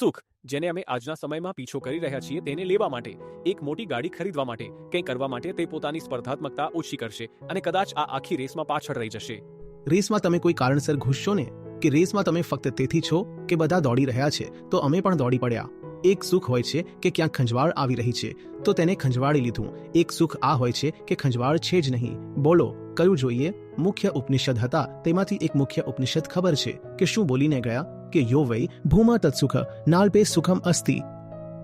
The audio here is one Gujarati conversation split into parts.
સુખ, જેને અમે આજના સમયમાં પીછો કરી રહ્યા છીએ તેને લેવા માટે, એક મોટી ગાડી ખરીદવા માટે, કંઈ કરવા માટે તે પોતાની સ્પર્ધાત્મકતા ઓછી કરશે અને કદાચ આ આખી રેસમાં પાછળ રહી જશે. રેસમાં તમે કોઈ કારણસર ઘૂસશો ને? કે રેસમાં તમે ફક્ત તેથી છો કે બધા દોડી રહ્યા છે, તો અમે પણ દોડી પડ્યા? એક સુખ હોય છે કે ક્યાંક ખંજવાળ આવી રહી છે, તો તેને ખંજવાળી લીધું. એક સુખ આ હોય છે કે ખંજવાળ છે જ નહીં. બોલો. કયું જોઈએ? મુખ્ય ઉપનિષદ હતા. તેમાંથી એક મુખ્ય ઉપનિષદ ખબર છે કે શું બોલીને ગયા? કે યો વૈ ભૂમા તત્સુખ, નાલ્પે સુખમ અસ્તિ.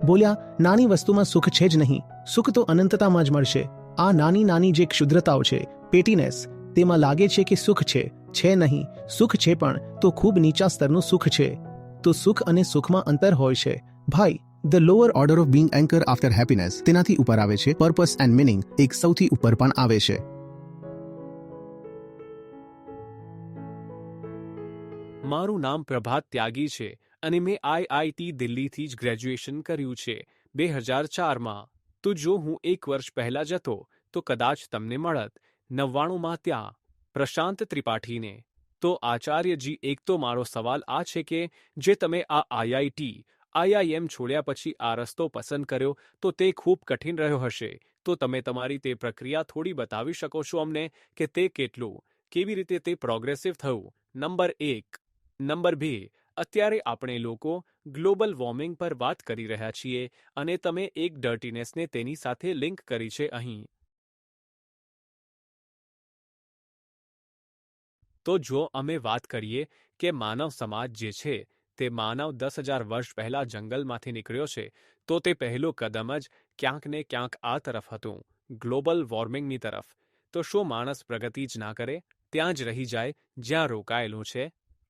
બોલ્યા, નાની વસ્તુમાં સુખ છે જ નહીં. સુખ તો અનંતતામાં જ મળશે. આ નાની નાની જે ક્ષુદ્રતાઓ છે, પેટીનેસ, તેમાં લાગે છે કે સુખ છે. છે નહીં. સુખ છે પણ તો ખૂબ નીચા સ્તરનું સુખ છે. તો સુખ અને સુખમાં અંતર હોય છે. ભાઈ, the lower order of being anchor after happiness તેનાથી ઉપર આવે છે. પર્પસ એન્ડ મિનિંગ એક સૌથી ઉપર પણ આવે છે. મારું નામ પ્રભાત ત્યાગી છે અને મેં આઈઆઈટી દિલ્હીથી જ ગ્રેજ્યુએશન કર્યું છે બે હજાર ચારમાં. તો જો હું એક વર્ષ પહેલા જતો, તો કદાચ તમને મળત. નવ્વાણુંમાં ત્યાં. પ્રશાંત ત્રિપાઠીને. તો આચાર્યજી, એક તો મારો સવાલ આ છે કે, જે તમે આ આઈઆઈટી આઈઆઈએમ છોડ્યા પછી આ રસ્તો પસંદ કર્યો, તો તે ખૂબ કઠિન રહ્યો હશે. તો તમે તમારી તે પ્રક્રિયા થોડી બતાવી શકો છો અમને કે તે કેટલું, કેવી રીતે તે પ્રોગ્રેસિવ થયું? નંબર એક. નંબર બે, અત્યારે આપણે લોકો ગ્લોબલ વોર્મિંગ પર વાત કરી રહ્યા છીએ અને તમે એક ડર્ટીનેસને તેની સાથે લિંક કરી છે અહીં. તો જો અમે વાત કરીએ કે માનવ સમાજ જે છે, તે માનવ દસ હજાર વર્ષ પહેલા જંગલમાંથી નીકળ્યો છે, તો તે પહેલું કદમ જ ક્યાંક ને ક્યાંક આ તરફ હતું, ગ્લોબલ વોર્મિંગની તરફ. તો શું માણસ પ્રગતિ જ ના કરે? ત્યાં જ રહી જાય જ્યાં રોકાયેલું છે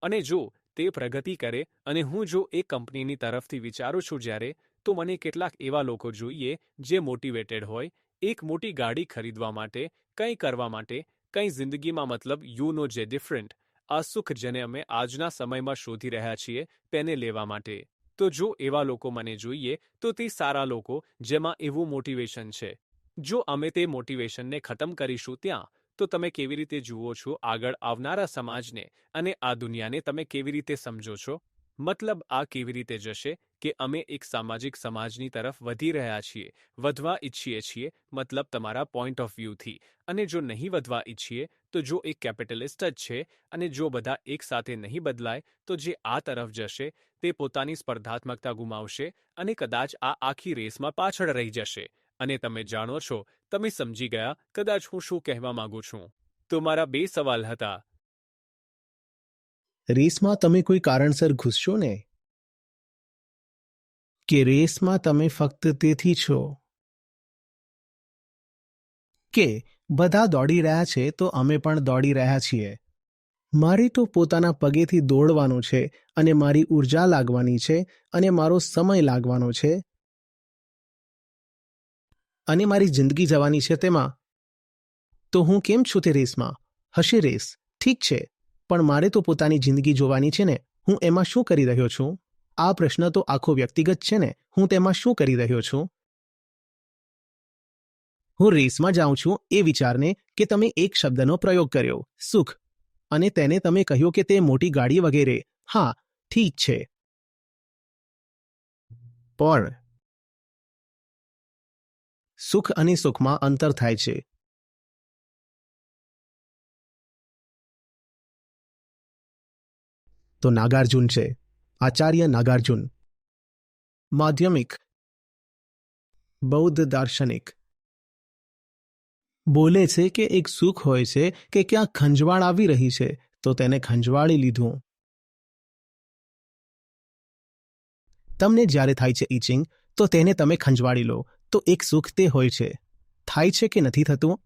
અને જો તે પ્રગતિ કરે અને હું જો એ કંપનીની તરફથી વિચારું છું જ્યારે, તો મને કેટલાક એવા લોકો જોઈએ જે મોટિવેટેડ હોય, એક મોટી ગાડી ખરીદવા માટે, કંઈ કરવા માટે, કંઈ જિંદગીમાં મતલબ યુ નો જે ડિફરન્ટ આ સુખ જેને અમે આજના સમયમાં શોધી રહ્યા છીએ તેને લેવા માટે. તો જો એવા લોકો મને જોઈએ, તો તે સારા લોકો જેમાં એવું મોટિવેશન છે. જો અમે તે મોટિવેશનને ખતમ કરીશું ત્યાં તો તમે કેવી રીતે જુઓ છો? આગળ આવનારા સમાજને અને આ દુનિયાને તમે કેવી રીતે સમજો છો? મતલબ આ કેવી રીતે જશે કે અમે એક સામાજિક સમાજની તરફ વધી રહ્યા છીએ, વધવા ઈચ્છીએ છીએ, મતલબ તમારા પોઈન્ટ ઓફ વ્યૂથી અને જો નહીં વધવા ઈચ્છીએ, તો જો એક કેપિટલિસ્ટ જ છે અને જો બધા એક સાથે નહીં બદલાય, તો જે આ તરફ જશે, તે પોતાની સ્પર્ધાત્મકતા ગુમાવશે અને કદાચ આ આખી રેસમાં પાછળ રહી જશે. અને તમે જાણો છો, તમે સમજી ગયા, કદાચ હું શું કહેવા માંગુ છું. તો મારા બે સવાલ હતા. રેસમાં તમે કોઈ કારણસર ઘૂસશો ને? કે રેસમાં તમે ફક્ત તેથી છો? કે બધા દોડી રહ્યા છે તો અમે પણ દોડી રહ્યા છીએ. મારે તો પોતાના પગેથી દોડવાનું છે અને મારી ઊર્જા લાગવાની છે અને મારો સમય લાગવાનો છે. અને મારી જિંદગી જવાની છે તેમાં. તો હું કેમ છું તે રેસમાં? હશે રેસ, ઠીક છે, પણ મારે તો પોતાની જિંદગી જોવાની છે ને, હું એમાં શું કરી રહ્યો છું? આ પ્રશ્ન તો આખો વ્યક્તિગત છે ને, હું તેમાં શું કરી રહ્યો છું? હું રેસમાં જાઉં છું એ વિચારને કે તમે એક શબ્દનો પ્રયોગ કર્યો, સુખ. અને તેને તમે કહ્યું કે તે મોટી ગાડી વગેરે. હા, ઠીક છે. પણ સુખ અને સુખમાં અંતર થાય છે. તો નાગાર્જુન છે. આચાર્ય નાગાર્જુન. માધ્યમિક. બૌદ્ધ દાર્શનિક. બોલે છે કે એક સુખ હોય છે કે ક્યાં ખંજવાળ આવી રહી છે, તો તેને ખંજવાળી લીધું. તમને જ્યારે થાય છે ઈચિંગ, તો તેને તમે ખંજવાળી લો. તો એક સુખ તે હોય છે. થાય છે કે નથી થતું?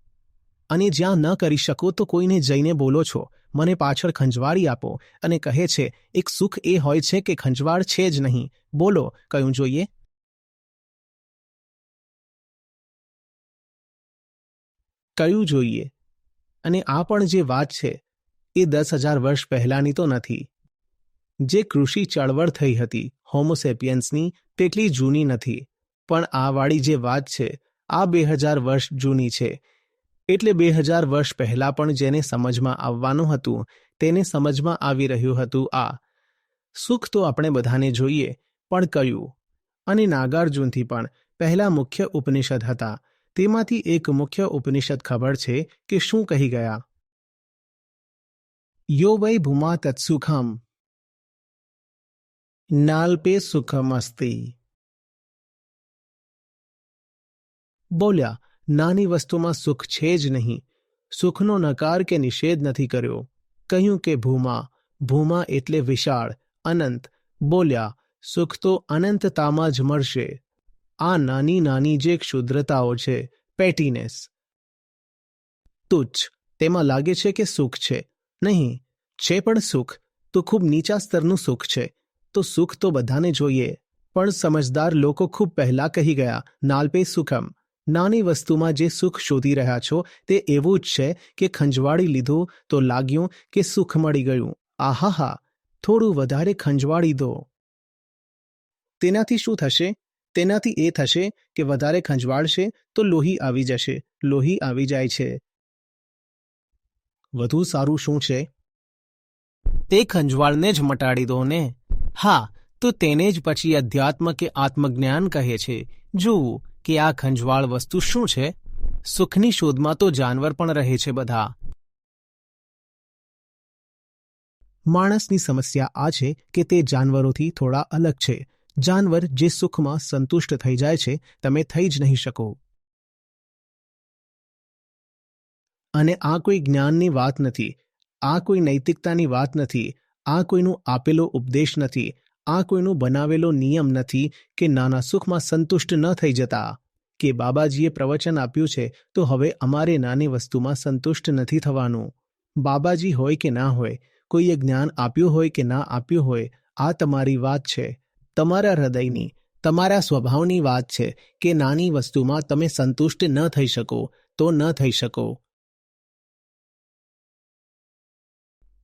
અને જ્યાં ન કરી શકો તો કોઈને જઈને બોલો છો, મને પાછળ ખંજવાળી આપો, અને કહે છે, એક સુખ એ હોય છે કે ખંજવાળ છે જ નહીં. બોલો, કયું જોઈએ? કયું જોઈએ? અને આ પણ જે વાત છે, એ દસ હજાર વર્ષ પહેલાની તો નથી. જે કૃષિ ચળવળ થઈ હતી હોમોસેપિયન્સની તેટલી જૂની નથી. પણ આ વાળી જે વાત છે, આ બે હજાર વર્ષ જૂની છે. એટલે બે હજાર વર્ષ પહેલાં પણ જેને સમજમાં આવવાનું હતું, તેને સમજમાં આવી રહ્યું હતું આ. સુખ તો આપણે બધાને જોઈએ, પણ કયું? અને નાગાર્જુનથી પણ, પહેલા મુખ્ય ઉપનિષદ હતા. તેમાંથી એક મુખ્ય ઉપનિષદ ખબર છે કે શું કહી ગયા? યો વૈ ભૂમા તત્સુખમ. નાલ્પે સુખમ અસ્તિ બોલ્યા, નાની વસ્તુમાં સુખ છે જ નહીં. સુખનો નકાર કે નિષેધ નથી કર્યો. કહ્યું કે ભૂમા ભૂમા એટલે વિશાળ, અનંત. બોલ્યા, સુખ તો અનંતતામાં જ મળશે. આ નાની નાની જે ક્ષુદ્રતાઓ છે પેટીનેસ તુચ્છ, તેમાં લાગે છે કે સુખ છે. નહીં, છે પણ સુખ. તો ખૂબ નીચા સ્તરનું સુખ છે. તો સુખ તો બધાને જોઈએ. પણ સમજદાર લોકો ખૂબ પહેલા કહી ગયા, નાલ્પે સુખમ. નાની વસ્તુમાં જે સુખ શોધી રહ્યા છો, તે એવું જ છે કે ખંજવાળી લીધું તો લાગ્યું કે સુખ મળી ગયું. આહાહા, થોડું વધારે ખંજવાળી દો. તેનાથી શું થશે? તેનાથી એ થશે કે વધારે ખંજવાળશે તો લોહી આવી જશે. લોહી આવી જાય છે. વધુ સારું શું છે? તે ખંજવાળને જ મટાડી દો ને. હા, તો તેને જ પછી અધ્યાત્મ કે આત્મજ્ઞાન કહે છે. જોવું કે આ ખંજવાળ વસ્તુ શું છે? સુખની શોધમાં તો જાનવર પણ રહે છે બધા. માણસની સમસ્યા આ છે કે તે જાનવરોથી થોડા અલગ છે. જાનવર જે સુખમાં સંતુષ્ટ થઈ જાય છે, તમે થઈ જ નહીં શકો. અને આ કોઈ જ્ઞાનની વાત નથી. આ કોઈ નૈતિકતાની વાત નથી. આ કોઈનું આપેલો ઉપદેશ નથી. આ કોઈનું બનાવેલો નિયમ નથી કે નાના સુખમાં સંતુષ્ટ ન થઈ જતા. કે બાબાજીએ પ્રવચન આપ્યું છે, તો હવે અમારે નાની વસ્તુમાં સંતુષ્ટ નથી થવાનું. બાબાજી હોય કે ના હોય, કોઈએ જ્ઞાન આપ્યું હોય કે ના આપ્યું હોય, આ તમારી વાત છે. તમારા હૃદયની, તમારા સ્વભાવની વાત છે કે નાની વસ્તુમાં તમે સંતુષ્ટ ન થઈ શકો, તો ન થઈ શકો.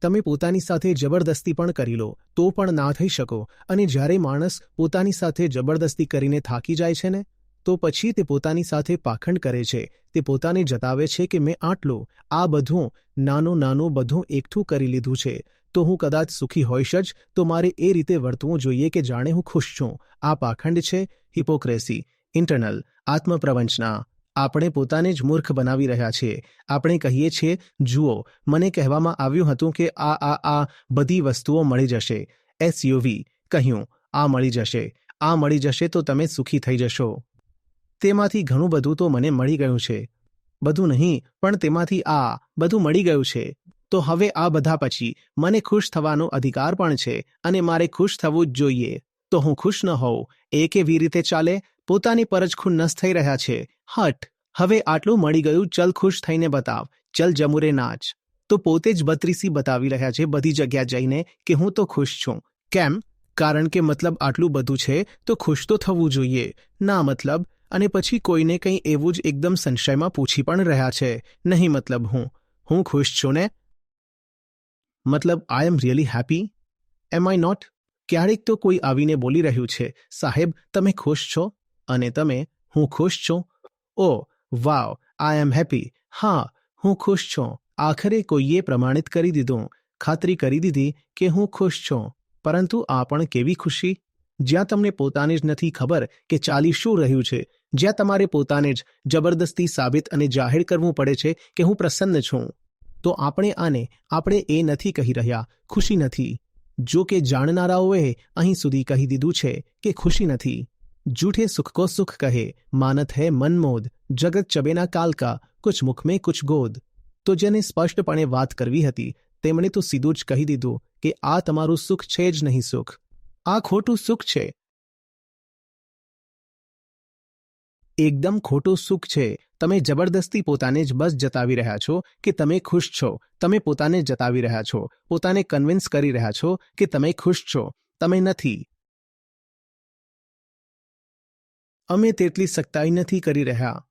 તમે પોતાની સાથે જબરદસ્તી પણ કરી લો, તો પણ ના થઈ શકો. અને જ્યારે માણસ પોતાની સાથે જબરદસ્તી કરીને થાકી જાય છે ને, તો પછી તે પોતાની સાથે પાખંડ કરે છે. તે પોતાને જતાવે છે કે મેં આટલું આ બધું નાનું નાનું બધું એકઠું કરી લીધું છે. તો હું કદાચ સુખી હોઈશ જ, તો મારે એ રીતે વર્તવું જોઈએ કે જાણે હું ખુશ છું. આ પાખંડ છે હિપોક્રેસી ઇન્ટરનલ આત્મપ્રવંચના. આપણે પોતાને જ મૂર્ખ બનાવી રહ્યા છીએ. આપણે કહીએ છીએ, જુઓ, મને કહેવામાં આવ્યું હતું કે આ આ આ બધી વસ્તુઓ મળી જશે. એસયુવી કહ્યું, આ મળી જશે. આ મળી જશે તો તમે સુખી થઈ જશો. તેમાંથી ઘણું બધું તો મને મળી ગયું છે. બધું નહીં, પણ તેમાંથી આ, બધું મળી ગયું છે. તો હવે આ બધા પછી, મને ખુશ થવાનો અધિકાર પણ છે, અને મારે ખુશ થવું જ જોઈએ. તો હું ખુશ ન હોઉં. એ કેવી રીતે ચાલે? પોતાની પર ખુન્નસ થઈ રહ્યા છે. હટ, હવે આટલું મળી ગયું, ચલ ખુશ થઈને બતાવ. ચલ જમુરે નાચ. તો પોતે જ બત્રીસી બતાવી રહ્યા છે બધી જગ્યા જઈને કે હું તો ખુશ છું. કેમ? કારણ કે મતલબ આટલું બધું છે, તો ખુશ તો થવું જોઈએ. ના મતલબ, અને પછી કોઈને કંઈ એવું જ એકદમ સંશયમાં પૂછી પણ રહ્યા છે. નહીં મતલબ હું. હું ખુશ છું ને? મતલબ I am really happy am I not ક્યારેક તો કોઈ આવીને બોલી રહ્યું છે, સાહેબ, તમે ખુશ છો? અને તમે હું ખુશ છું? Oh, wow, I am happy. હા, હું ખુશ છું. આખરે કોઈએ પ્રમાણિત કરી દીધું. ખાતરી કરી દીધી કે હું ખુશ છું. પરંતુ આ પણ કેવી ખુશી? જ્યાં તમને પોતાને જ નથી ખબર કે ચાલી શું રહ્યું છે, જ્યાં તમારે પોતાને જ જબરદસ્તી સાબિત અને જાહેર કરવું પડે છે કે હું પ્રસન્ન છું. તો આપણે આને, આપણે એ નથી કહી રહ્યા, ખુશી નથી. જો કે જાણનારાઓએ અહીં સુધી કહી દીધું છે કે ખુશી નથી. જૂઠે સુખ કો સુખ કહે માનત હૈ મનમોદ જગત ચબેના કાલકા કુછ મુખ મેં કુછ ગોદ તો જેને સ્પષ્ટપણે વાત કરવી હતી તેમણે તો સીધું જ કહી દીધું કે આ તમારું સુખ છે જ નહીં સુખ આ ખોટું સુખ છે એકદમ ખોટું સુખ છે તમે જબરદસ્તી પોતાને જ બસ જતાવી રહ્યા છો કે તમે ખુશ છો તમે પોતાને જતાવી રહ્યા છો પોતાને કન્વિન્સ કરી રહ્યા છો કે તમે ખુશ છો તમે નથી અમે તેટલી સખ્તાઈ નથી કરી રહ્યા.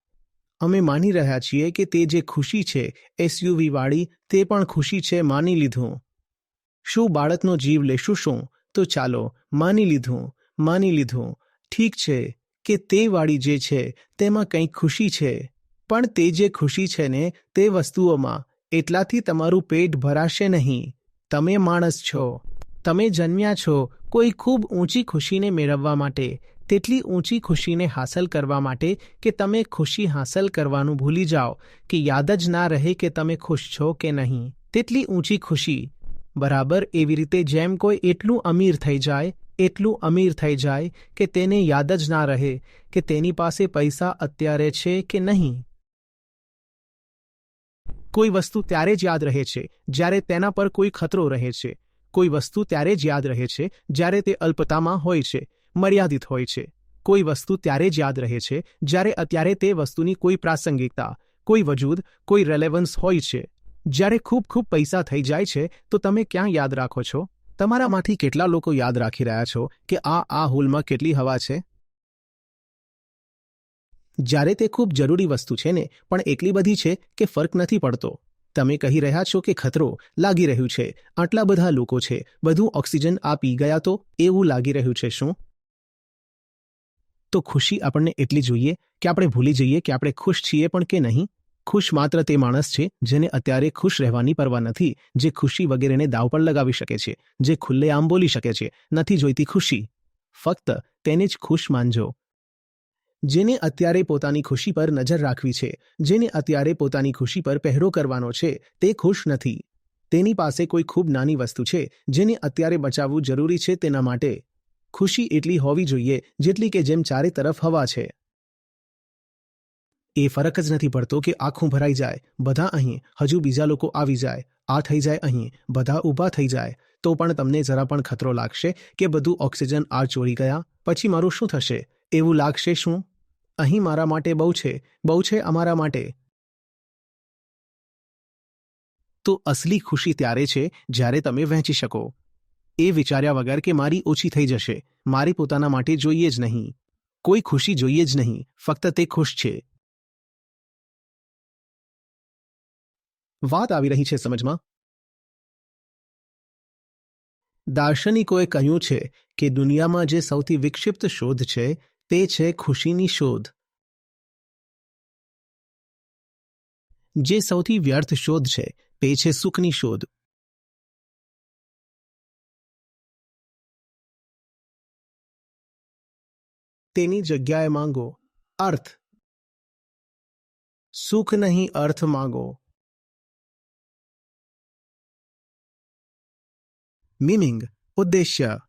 અમે માની રહ્યા છીએ કે તે જે ખુશી છે એસયુવી વાળી, તે પણ ખુશી છે, માની લીધું. શું બાળકનો જીવ લેશું શું? તો ચાલો, માની લીધું માની લીધું. ઠીક છે કે તે વાળી જે છે, તેમાં કંઈક ખુશી છે. પણ તે જે ખુશી છે ને, તે વસ્તુઓમાં, એટલાથી તમારું પેટ ભરાશે નહીં. તમે માણસ છો. તમે જન્મ્યા છો કોઈ ખૂબ ઊંચી ખુશીને મેળવવા માટે. તેટલી ઊંચી ખુશીને હાંસલ કરવા માટે કે તમે ખુશી હાંસલ કરવાનું ભૂલી જાઓ, કે યાદ જ ના રહે કે તમે ખુશ છો કે નહીં. તેટલી ઊંચી ખુશી, બરાબર, એવી રીતે જેમ કોઈ એટલું અમીર થઈ જાય, એટલું અમીર થઈ જાય કે તેને યાદ જ ના રહે કે તેની પાસે પૈસા અત્યારે છે કે નહીં. કોઈ વસ્તુ ત્યારે જ યાદ રહે છે, જ્યારે તેના પર કોઈ ખતરો રહે છે. કોઈ વસ્તુ ત્યારે જ યાદ રહે છે, જ્યારે તે અલ્પતામાં હોય છે. મર્યાદિત હોય છે. કોઈ વસ્તુ ત્યારે જ યાદ રહે છે, જ્યારે અત્યારે તે વસ્તુની કોઈ પ્રાસંગિકતા, કોઈ વજૂદ, કોઈ રેલેવન્સ હોય છે. જ્યારે ખૂબ ખૂબ પૈસા થઈ જાય છે, તો તમે ક્યાં યાદ રાખો છો? તમારામાંથી કેટલા લોકો યાદ રાખી રહ્યા છો કે આ આ હોલમાં કેટલી હવા છે? જ્યારે તે ખૂબ જરૂરી વસ્તુ છે ને, પણ એટલી બધી છે કે ફરક નથી પડતો. તમે કહી રહ્યા છો કે ખતરો લાગી રહ્યું છે. આટલા બધા લોકો છે. બધું ઓક્સિજન આ પી ગયા તો એવું લાગી રહ્યું છે શું? તો ખુશી આપણને એટલી જોઈએ કે આપણે ભૂલી જઈએ કે આપણે ખુશ છીએ પણ કે નહીં. ખુશ માત્ર તે માણસ છે જેને અત્યારે ખુશ રહેવાની પરવા નથી, જે ખુશી વગેરેને દાવ પર લગાવી શકે છે, જે ખુલ્લેઆમ બોલી શકે છે, નથી જોઈતી ખુશી. ફક્ત તેને જ ખુશ માનજો. જેને અત્યારે પોતાની ખુશી પર નજર રાખવી છે, જેને અત્યારે પોતાની ખુશી પર પહેરો કરવાનો છે, તે ખુશ નથી. તેની પાસે કોઈ ખૂબ નાની વસ્તુ છે, જેને અત્યારે બચાવવું જરૂરી છે તેના માટે. ખુશી એટલી હોવી જોઈએ જેટલી કે જેમ ચારે તરફ હવા છે. એ ફરક જ નથી પડતો કે આંખું ભરાઈ જાય, બધા અહીં, હજુ બીજા લોકો આવી જાય, આ થઈ જાય અહીં, બધા ઊભા થઈ જાય, તો પણ તમને જરા પણ ખતરો લાગશે કે બધું ઓક્સિજન આ ચોરી ગયા, પછી મારું શું થશે, એવું લાગશે શું? અહીં મારા માટે બહુ છે બહુ છે અમારા માટે. તો અસલી ખુશી ત્યારે છે જ્યારે તમે વહેંચી શકો. એ વિચાર્યા વગર કે મારી ઓછી થઈ જશે. મારી પોતાના માટે જોઈએ જ નહીં. કોઈ ખુશી જોઈએ જ નહીં. ફક્ત તે ખુશ છે. વાત આવી રહી છે સમજમાં? દાર્શનિકોએ કહ્યું છે કે દુનિયામાં જે સૌથી વિક્ષિપ્ત શોધ છે, તે છે ખુશીની શોધ. જે સૌથી વ્યર્થ શોધ છે, તે છે સુખની શોધ. તેની જગ્યાએ માંગો. અર્થ. સુખ નહીં, અર્થ માંગો. મિનિંગ ઉદ્દેશ્ય.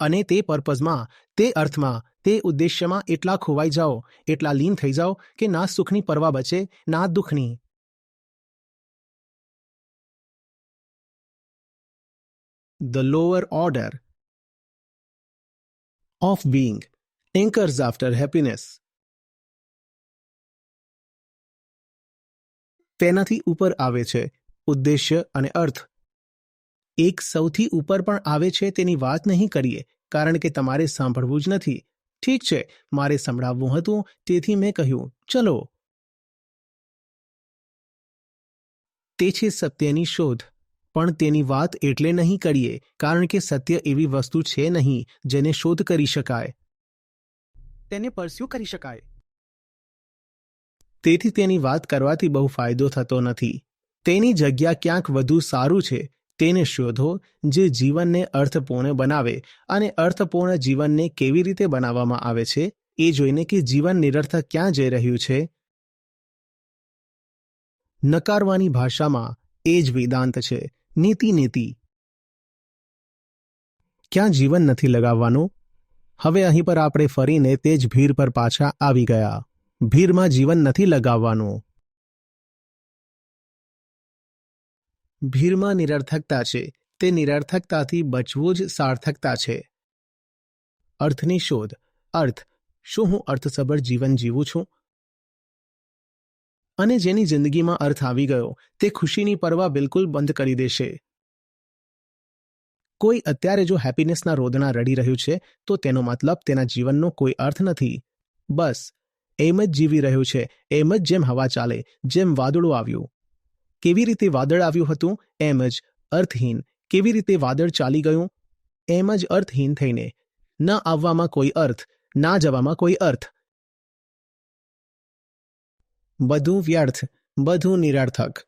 અને તે પર્પઝમાં, તે અર્થમાં, તે ઉદ્દેશ્યમાં એટલા ખોવાઈ જાઓ, એટલા લીન થઈ જાઓ કે ના સુખની પરવા બચે, ના દુઃખની. The lower order of being anchors after happiness તેનાથી ઉપર આવે છે ઉદ્દેશ્ય અને અર્થ. એક સૌથી ઉપર પણ આવે છે તેની વાત નહીં કરીએ, કારણ કે તમારે સાંભળવું જ નથી. ઠીક છે, મારે સંભળાવવું હતું, તેથી મેં કહ્યું, ચલો. તે છે સત્યની શોધ. પણ તેની વાત એટલે નહીં કરીએ કારણ કે સત્ય એવી વસ્તુ છે નહીં જેને શોધ કરી શકાય. તેને પરસ્યુ કરી શકાય. તેથી તેની વાત કરવાથી બહુ ફાયદો થતો નથી. તેની જગ્યા ક્યાંક વધુ સારું છે તેને શોધો જે જીવનને અર્થપૂર્ણ બનાવે અને અર્થપૂર્ણ જીવનને કેવી રીતે બનાવવામાં આવે છે એ જોઈને કે જીવન નિરર્થક ક્યાં જઈ રહ્યું છે? નકારવાની ભાષામાં એ જ વેદાંત છે. નીતિ નીતિ. ક્યાં જીવન નથી લગાવવાનું? હવે અહીં પર આપણે ફરીને તે જ ભીડ પર પાછા આવી ગયા. ભીરમાં જીવન નથી લગાવવાનું. ભીરમાં નિરર્થકતા છે. તે નિરર્થકતાથી બચવું જ સાર્થકતા છે. અર્થની શોધ. અર્થ. શું હું અર્થસભર જીવન જીવું છું? અને જેની જિંદગીમાં અર્થ આવી ગયો, તે ખુશીની પરવા બિલકુલ બંધ કરી દેશે. કોઈ અત્યારે જો હેપીનેસના રોદણા રડી રહ્યું છે, તો તેનો મતલબ તેના જીવનનો કોઈ અર્થ નથી. બસ, એમ જ જીવી રહ્યું છે, એમ જ જેમ હવા ચાલે, જેમ વાદળું આવ્યું. કેવી રીતે વાદળ આવ્યું હતું, એમ જ અર્થહીન. કેવી રીતે વાદળ ચાલી ગયું, એમ જ અર્થહીન થઈને. ન આવવામાં કોઈ અર્થ, ના જવામાં કોઈ અર્થ. બધું વ્યર્થ, બધું નિરર્થક.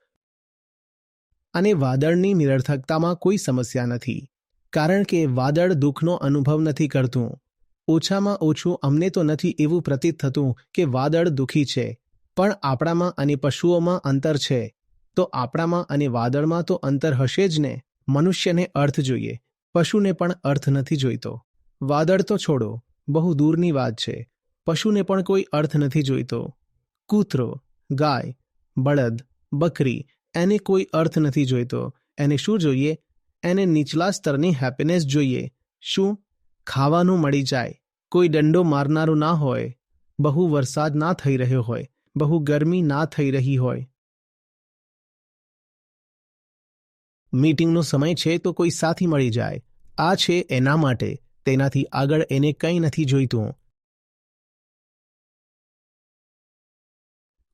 અને વાદળની નિરર્થકતામાં કોઈ સમસ્યા નથી. કારણ કે વાદળ દુઃખનો અનુભવ નથી કરતું. ઓછામાં ઓછું અમને તો નથી એવું પ્રતીત થતું કે વાદળ દુઃખી છે. પણ આપણામાં અને પશુઓમાં અંતર છે. તો આપણામાં અને વાદળમાં તો અંતર હશે જ ને? મનુષ્યને અર્થ જોઈએ. પશુને પણ અર્થ નથી જોઈતો. વાદળ તો છોડો, બહુ દૂરની વાત છે. પશુને પણ કોઈ અર્થ નથી જોઈતો. કૂતરો ગાય, બળદ, બકરી, એને કોઈ અર્થ નથી જોઈતો. એને શું જોઈએ? એને નીચલા સ્તરની હેપીનેસ જોઈએ. શું? ખાવાનું મળી જાય. કોઈ દંડો મારનારું ના હોય. બહુ વરસાદ ના થઈ રહ્યો હોય. બહુ ગરમી ના થઈ રહી હોય. મીટિંગનો સમય છે તો કોઈ સાથી મળી જાય. આ છે એના માટે. તેનાથી આગળ એને કંઈ નથી જોઈતું.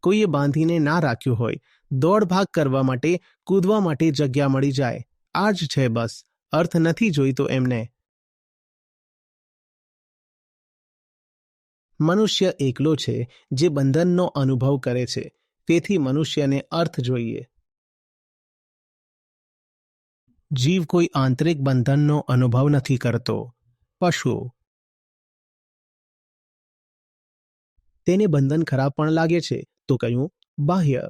કોઈએ બાંધીને ના રાખ્યું હોય. દોડભાગ કરવા માટે, કૂદવા માટે જગ્યા મળી જાય. આ જ છે બસ. અર્થ નથી જોઈતો એમને. મનુષ્ય એકલો છે, જે બંધનનો અનુભવ કરે છે. તેથી મનુષ્યને અર્થ જોઈએ. જીવ કોઈ આંતરિક બંધનનો અનુભવ નથી કરતો. પશુ. તેને બંધન ખરાબ પણ લાગે છે તો કહ્યું, બાહ્ય,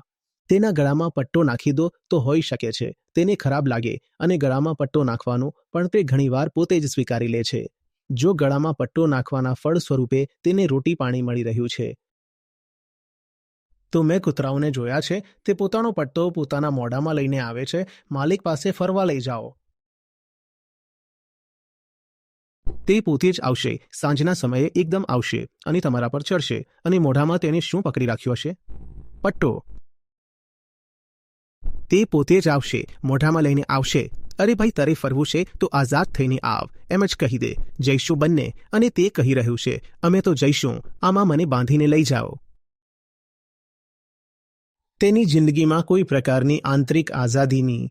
તેના ગળામાં પટ્ટો નાખી દો તો હોઈ શકે છે. તેને ખરાબ લાગે અને ગળામાં પટ્ટો નાખવાનો, પણ તે ઘણીવાર પોતે જ સ્વીકારી લે છે. જો ગળામાં પટ્ટો નાખવાના ફળ સ્વરૂપે તેને રોટી પાણી મળી રહ્યું છે. તો મેં કૂતરાઓને જોયા છે, તે પોતાનો પટ્ટો પોતાના મોઢામાં લઈને આવે છે, માલિક પાસે ફરવા લઈ જાઓ. તે પોતે જ આવશે. સાંજના સમયે એકદમ આવશે અને તમારા પર ચડશે. અને મોઢામાં તેને શું પકડી રાખ્યું હશે? પટ્ટો. તે પોતે જ આવશે. મોઢામાં લઈને આવશે. અરે ભાઈ, તારે ફરવું છે તો આઝાદ થઈને આવ. એમ જ કહી દે. જઈશું બંને. અને તે કહી રહ્યું છે. અમે તો જઈશું. આમાં મને બાંધીને લઈ જાઓ. તેની જિંદગીમાં કોઈ પ્રકારની આંતરિક આઝાદીની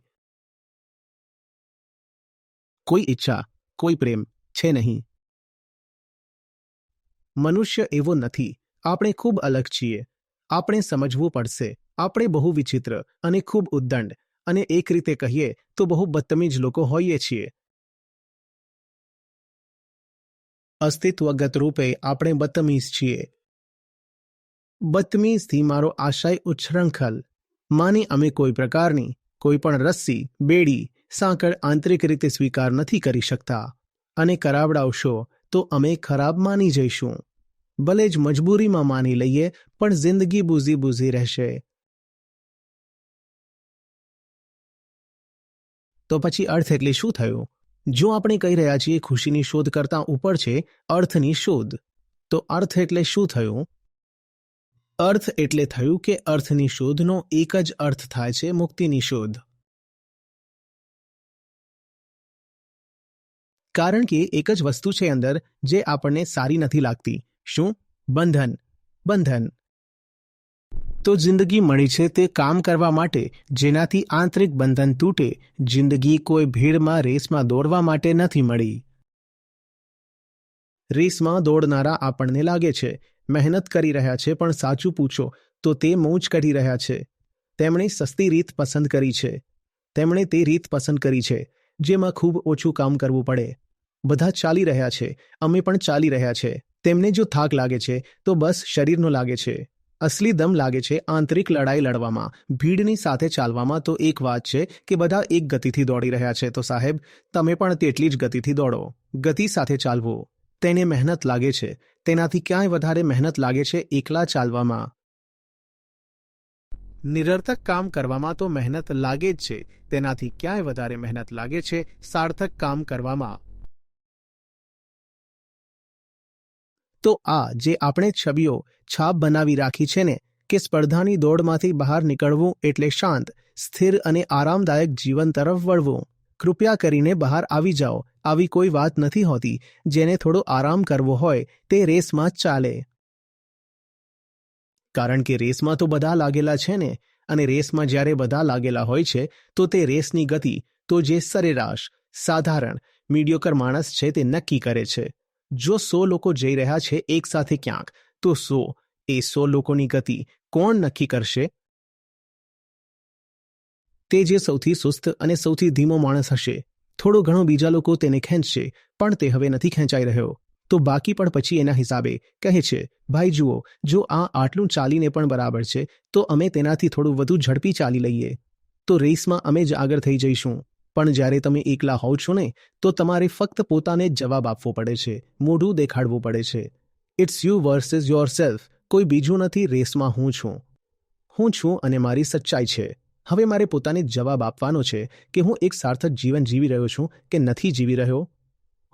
કોઈ ઈચ્છા, કોઈ પ્રેમ છે નહીં. મનુષ્ય એવો નથી. આપણે ખૂબ અલગ છીએ. આપણે સમજવું પડશે. આપણે બહુ વિચિત્ર અને ખૂબ ઉદ્દંડ. અને એક રીતે કહીએ તો બહુ બદતમીજ લોકો હોઈએ છીએ. અસ્તિત્વગત રૂપે આપણે બદતમીઝ છીએ. બદતમીઝથી મારો આશય ઉચ્છૃંખલ માની અમે કોઈ પ્રકારની, કોઈ પણ રસ્સી, બેડી, સાંકળ આંતરિક રીતે સ્વીકાર નથી કરી શકતા. અને કરાવડાવશો, તો અમે ખરાબ માની જઈશું. ભલે જ મજબૂરીમાં માની લઈએ, પણ જિંદગી બૂઝી બૂઝી રહેશે. તો પછી અર્થ એટલે શું થયું? જો આપણે કહી રહ્યા છીએ ખુશીની શોધ કરતાં ઉપર છે, અર્થની શોધ, તો અર્થ એટલે શું થયું? અર્થ એટલે થયું કે અર્થની શોધનો એક જ અર્થ થાય છે મુક્તિની શોધ. કારણ કે એક જ વસ્તુ છે અંદર જે આપણને સારી નથી લાગતી. શું? બંધન. બંધન. તો જિંદગી મળી છે તે કામ કરવા માટે, જેનાથી આંતરિક બંધન તૂટે, જિંદગી કોઈ ભીડમાં, રેસમાં દોડવા માટે નથી મળી. રેસમાં દોડનારા આપણને લાગે છે, મહેનત કરી રહ્યા છે પણ સાચું પૂછો, તો તે મોજ કરી રહ્યા છે. તેમણે સસ્તી રીત પસંદ કરી છે. તેમણે તે રીત પસંદ કરી છે. જેમાં ખૂબ ઓછું કામ કરવું પડે. બધા ચાલી રહ્યા છે, અમે પણ ચાલી રહ્યા છે. તેમને જો થાક લાગે છે, તો બસ શરીરનો લાગે છે. અસલી દમ લાગે છે આંતરિક લડાઈ લડવામાં. ભીડની સાથે ચાલવામાં તો એક વાત છે કે બધા એક ગતિથી દોડી રહ્યા છે. તો સાહેબ, તમે પણ તેટલી જ ગતિથી દોડો. ગતિ સાથે ચાલવું. તેને મહેનત લાગે છે. તેનાથી ક્યાંય વધારે મહેનત લાગે છે એકલા ચાલવામાં. નિરર્થક કામ કરવામાં તો મહેનત લાગે જ છે. તેનાથી ક્યાંય વધારે મહેનત લાગે છે, સાર્થક કામ કરવામાં. તો આ જે આપણે છબીઓ છાપ બનાવી રાખી છે ને, કે સ્પર્ધાની દોડમાંથી બહાર નીકળવું એટલે શાંત, સ્થિર અને આરામદાયક જીવન તરફ વળવું. કૃપયા કરીને બહાર આવી જાઓ, આવી કોઈ વાત નથી હોતી, જેને થોડો આરામ કરવો હોય, તે રેસમાં ચાલે. કારણ કે રેસમાં તો બધા લાગેલા છે ને, અને રેસમાં જ્યારે બધા લાગેલા હોય છે, તો તે રેસની ગતિ, તો જે સરેરાશ, સાધારણ, મીડિયોકર માણસ છે તે નક્કી કરે છે. જો સો લોકો જઈ રહ્યા છે એકસાથે ક્યાંક, તો સો, એ સો લોકોની ગતિ કોણ નક્કી કરશે? તે જે સૌથી સુસ્ત અને સૌથી ધીમો માણસ હશે. થોડો ઘણો બીજા લોકો તેને ખેંચશે, પણ તે હવે નથી ખેંચાઈ રહ્યો. તો બાકી પણ પછી એના હિસાબે કહે છે, ભાઈ જુઓ, જો આ આટલું ચાલીને પણ બરાબર છે, તો અમે તેનાથી થોડું વધુ ઝડપી ચાલી લઈએ. તો રેસમાં અમે જ આગળ થઈ જઈશું. પણ જ્યારે તમે એકલા હોવ છો ને, તો તમારે ફક્ત પોતાને જ જવાબ આપવો પડે છે, મોઢું દેખાડવું પડે છે. It's you versus yourself કોઈ બીજું નથી રેસમાં હું છું. હું છું અને મારી સચ્ચાઈ છે. હવે મારે પોતાને જવાબ આપવાનો છે કે હું એક સાર્થક જીવન જીવી રહ્યો છું કે નથી જીવી રહ્યો?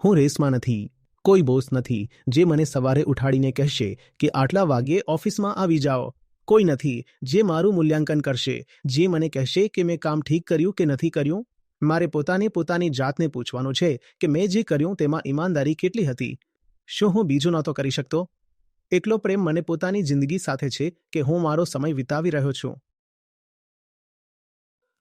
હું રેસમાં નથી. કોઈ બોસ નથી જે મને સવારે ઉઠાડીને કહેશે કે આટલા વાગ્યે ઓફિસમાં આવી જાઓ. કોઈ નથી જે મારું મૂલ્યાંકન કરશે, જે મને કહેશે કે મેં કામ ઠીક કર્યું કે નથી કર્યું. મારે પોતાને પોતાની જાતને પૂછવાનું છે કે મેં જે કર્યું તેમાં ઈમાનદારી કેટલી હતી. શું હું બીજું નહોતો કરી શકતો? એટલો પ્રેમ મને પોતાની જિંદગી સાથે છે કે હું મારો સમય વિતાવી રહ્યો છું.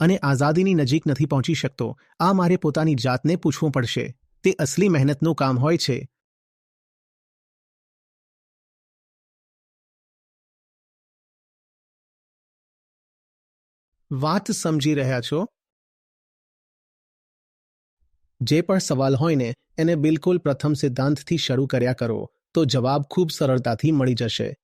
અને આઝાદીની નજીક નથી પહોંચી શકતો. આ મારે પોતાની જાતને પૂછવું પડશે. તે અસલી મહેનતનું કામ હોય છે. વાત સમજી રહ્યા છો? જે પણ સવાલ હોય ને, એને બિલકુલ પ્રથમ સિદ્ધાંતથી શરૂ કર્યા કરો, તો જવાબ ખૂબ સરળતાથી મળી જશે.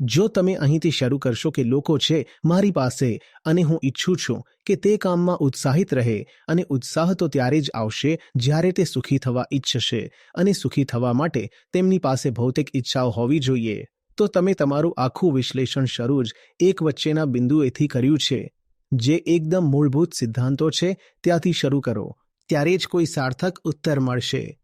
જો તમે અહીંથી શરૂ કરશો કે લોકો છે મારી પાસે, અને હું ઈચ્છું છું કે તે કામમાં ઉત્સાહિત રહે, અને ઉત્સાહ તો ત્યારે જ આવશે જ્યારે તે સુખી થવા ઈચ્છશે, અને સુખી થવા માટે તેમની પાસે ભૌતિક ઈચ્છાઓ હોવી જોઈએ. તો તમે તમારું આખું વિશ્લેષણ શરૂ જ એક વચ્ચેના બિંદુએથી કર્યું છે. જે એકદમ મૂળભૂત સિદ્ધાંતો છે, ત્યાંથી શરૂ કરો. ત્યારે જ કોઈ સાર્થક ઉત્તર મળશે.